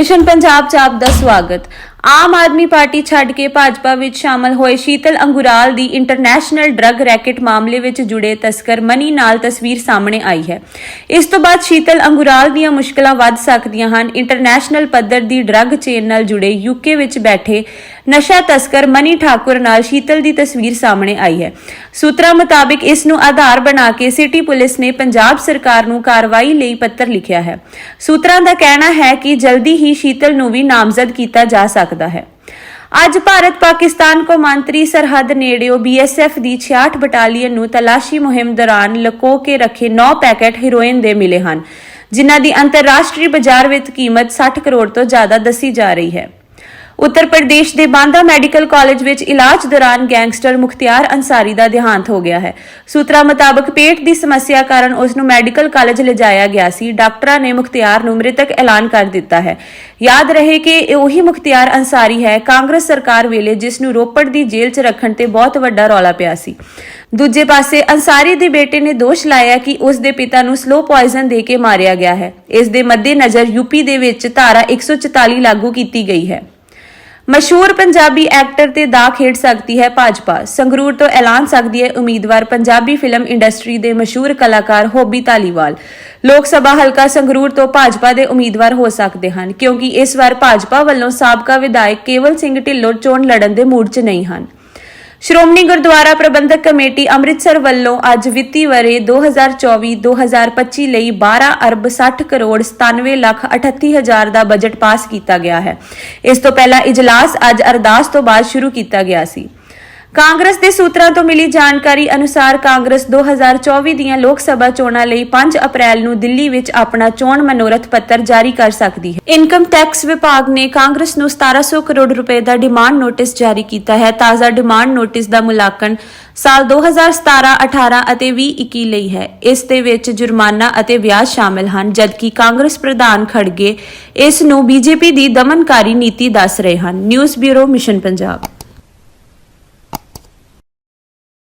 Mission Punjab ਚ ਆਪ ਦਾ ਸਵਾਗਤ। ਆਮ ਆਦਮੀ ਪਾਰਟੀ ਛੱਡ ਕੇ ਭਾਜਪਾ ਵਿੱਚ ਸ਼ਾਮਲ ਹੋਏ ਸ਼ੀਤਲ ਅੰਗੁਰਾਲ ਦੀ ਇੰਟਰਨੈਸ਼ਨਲ ਡਰੱਗ ਰੈਕੇਟ ਮਾਮਲੇ ਵਿੱਚ ਜੁੜੇ ਤਸਕਰ ਮਨੀ ਨਾਲ ਤਸਵੀਰ ਸਾਹਮਣੇ ਆਈ ਹੈ। ਇਸ ਤੋਂ ਬਾਅਦ ਸ਼ੀਤਲ ਅੰਗੁਰਾਲ ਦੀਆਂ ਮੁਸ਼ਕਲਾਂ ਵੱਧ ਸਕਦੀਆਂ ਹਨ। ਇੰਟਰਨੈਸ਼ਨਲ ਪੱਧਰ ਦੀ ਡਰੱਗ ਚੇਨ ਨਾਲ ਜੁੜੇ ਯੂਕੇ ਵਿੱਚ ਬੈਠੇ ਨਸ਼ਾ ਤਸਕਰ ਮਨੀ ਠਾਕੁਰ ਨਾਲ ਸ਼ੀਤਲ ਦੀ ਤਸਵੀਰ ਸਾਹਮਣੇ ਆਈ ਹੈ। ਸੂਤਰਾਂ ਮੁਤਾਬਿਕ ਇਸ ਨੂੰ ਆਧਾਰ ਬਣਾ ਕੇ ਸਿਟੀ ਪੁਲਿਸ ਨੇ ਪੰਜਾਬ ਸਰਕਾਰ ਨੂੰ ਕਾਰਵਾਈ ਲਈ ਪੱਤਰ ਲਿਖਿਆ ਹੈ। ਸੂਤਰਾਂ ਦਾ ਕਹਿਣਾ ਹੈ ਕਿ ਜਲਦੀ ਹੀ ਸ਼ੀਤਲ ਨੂੰ ਵੀ ਨਾਮਜ਼ਦ ਕੀਤਾ ਜਾ ਸਕਦਾ ਹੈ। ਅੱਜ ਭਾਰਤ ਪਾਕਿਸਤਾਨ ਕੌਮਾਂਤਰੀ ਸਰਹੱਦ ਨੇੜਿਓ ਬੀਐਸਐਫ ਦੀ 66 ਬਟਾਲੀਅਨ ਨੂੰ ਤਲਾਸ਼ੀ ਮੁਹਿੰਮ ਦੌਰਾਨ ਲਕੋ ਕੇ ਰੱਖੇ 9 ਪੈਕੇਟ ਹੀਰੋਇਨ ਦੇ ਮਿਲੇ ਹਨ, ਜਿਨ੍ਹਾਂ ਦੀ ਅੰਤਰਰਾਸ਼ਟਰੀ ਬਾਜ਼ਾਰ ਵਿੱਚ ਕੀਮਤ 60 ਕਰੋੜ ਤੋਂ ਜ਼ਿਆਦਾ ਦੱਸੀ ਜਾ ਰਹੀ ਹੈ। ਉੱਤਰ ਪ੍ਰਦੇਸ਼ ਦੇ ਬਾਂਦਾ ਮੈਡੀਕਲ ਕਾਲਜ ਵਿੱਚ ਇਲਾਜ ਦੌਰਾਨ ਗੈਂਗਸਟਰ ਮੁਖਤਿਆਰ ਅੰਸਾਰੀ ਦਾ ਦੇਹਾਂਤ ਹੋ ਗਿਆ ਹੈ। ਸੂਤਰਾਂ ਮੁਤਾਬਕ ਪੇਟ ਦੀ ਸਮੱਸਿਆ ਕਾਰਨ ਉਸ ਨੂੰ ਮੈਡੀਕਲ ਕਾਲਜ ਲਿਜਾਇਆ ਗਿਆ ਸੀ। ਡਾਕਟਰਾਂ ਨੇ ਮੁਖਤਿਆਰ ਨੂੰ ਮ੍ਰਿਤਕ ਐਲਾਨ ਕਰ ਦਿੱਤਾ ਹੈ। ਯਾਦ ਰਹੇ ਕਿ ਇਹ ਉਹੀ ਮੁਖਤਿਆਰ ਅੰਸਾਰੀ ਹੈ, ਕਾਂਗਰਸ ਸਰਕਾਰ ਵੇਲੇ ਜਿਸ ਨੂੰ ਰੋਪੜ ਦੀ ਜੇਲ੍ਹ 'ਚ ਰੱਖਣ ਤੇ ਬਹੁਤ ਵੱਡਾ ਰੌਲਾ ਪਿਆ ਸੀ। ਦੂਜੇ ਪਾਸੇ ਅੰਸਾਰੀ ਦੇ ਬੇਟੇ ਨੇ ਦੋਸ਼ ਲਾਇਆ ਕਿ ਉਸ ਦੇ ਪਿਤਾ ਨੂੰ ਸਲੋ ਪੋਇਜ਼ਨ ਦੇ ਕੇ ਮਾਰਿਆ ਗਿਆ ਹੈ। ਇਸ ਦੇ ਮੱਦੇਨਜ਼ਰ ਯੂਪੀ ਦੇ ਵਿੱਚ ਧਾਰਾ 144 ਲਾਗੂ ਕੀਤੀ ਗਈ ਹੈ। ਮਸ਼ਹੂਰ ਪੰਜਾਬੀ ਐਕਟਰ ਤੇ ਦਾ ਖੇਡ ਸਕਦੀ ਹੈ ਭਾਜਪਾ। ਸੰਗਰੂਰ ਤੋਂ ਐਲਾਨ ਸਕਦੀ ਹੈ ਉਮੀਦਵਾਰ ਪੰਜਾਬੀ ਫਿਲਮ ਇੰਡਸਟਰੀ ਦੇ ਮਸ਼ਹੂਰ ਕਲਾਕਾਰ ਹੋਬੀ ਧਾਲੀਵਾਲ ਲੋਕ ਸਭਾ ਹਲਕਾ ਸੰਗਰੂਰ ਤੋਂ ਭਾਜਪਾ ਦੇ ਉਮੀਦਵਾਰ ਹੋ ਸਕਦੇ ਹਨ, ਕਿਉਂਕਿ ਇਸ ਵਾਰ ਭਾਜਪਾ ਵੱਲੋਂ ਸਾਬਕਾ ਵਿਧਾਇਕ ਕੇਵਲ ਸਿੰਘ ਢਿੱਲੋਂ ਚੋਣ ਲੜਨ ਦੇ ਮੂਡ 'ਚ ਨਹੀਂ ਹਨ। ਸ਼੍ਰੋਮਣੀ ਗੁਰਦੁਆਰਾ ਪ੍ਰਬੰਧਕ ਕਮੇਟੀ ਅੰਮ੍ਰਿਤਸਰ ਵੱਲੋਂ ਅੱਜ ਵਿੱਤੀ ਵਰੇ 2024-2025 ਲਈ 12 ਅਰਬ 60 ਕਰੋੜ 97 ਲੱਖ 38 ਹਜ਼ਾਰ ਦਾ ਬਜਟ ਪਾਸ ਕੀਤਾ ਗਿਆ ਹੈ। ਇਸ ਤੋਂ ਪਹਿਲਾਂ ਇਜਲਾਸ ਅੱਜ ਅਰਦਾਸ ਤੋਂ ਬਾਅਦ ਸ਼ੁਰੂ ਕੀਤਾ ਗਿਆ ਸੀ। ਕਾਂਗਰਸ ਦੇ ਸੂਤਰਾਂ ਤੋਂ ਮਿਲੀ ਜਾਣਕਾਰੀ ਅਨੁਸਾਰ ਕਾਂਗਰਸ 2024 ਦੀਆਂ ਲੋਕ ਸਭਾ ਚੋਣਾਂ ਲਈ 5 ਅਪ੍ਰੈਲ ਨੂੰ ਦਿੱਲੀ ਵਿੱਚ ਆਪਣਾ ਚੋਣ ਮਨੋਰਥ ਪੱਤਰ ਜਾਰੀ ਕਰ ਸਕਦੀ ਹੈ। ਇਨਕਮ ਟੈਕਸ ਵਿਭਾਗ ਨੇ ਕਾਂਗਰਸ ਨੂੰ 1700 ਕਰੋੜ ਰੁਪਏ ਦਾ ਡਿਮਾਂਡ ਨੋਟਿਸ ਜਾਰੀ ਕੀਤਾ ਹੈ। ਤਾਜ਼ਾ ਡਿਮਾਂਡ ਨੋਟਿਸ ਦਾ ਮੁਲਾਂਕਣ ਸਾਲ 2017 18 ਅਤੇ 20 21 ਲਈ ਹੈ। ਇਸ ਦੇ ਵਿੱਚ ਜੁਰਮਾਨਾ ਅਤੇ ਵਿਆਜ ਸ਼ਾਮਲ ਹਨ, ਜਦਕਿ ਕਾਂਗਰਸ ਪ੍ਰਧਾਨ ਖੜਗੇ ਇਸ ਨੂੰ ਬੀਜੇਪੀ ਦੀ ਦਮਨਕਾਰੀ ਨੀਤੀ ਦੱਸ ਰਹੇ ਹਨ। News bureau, mission Punjab.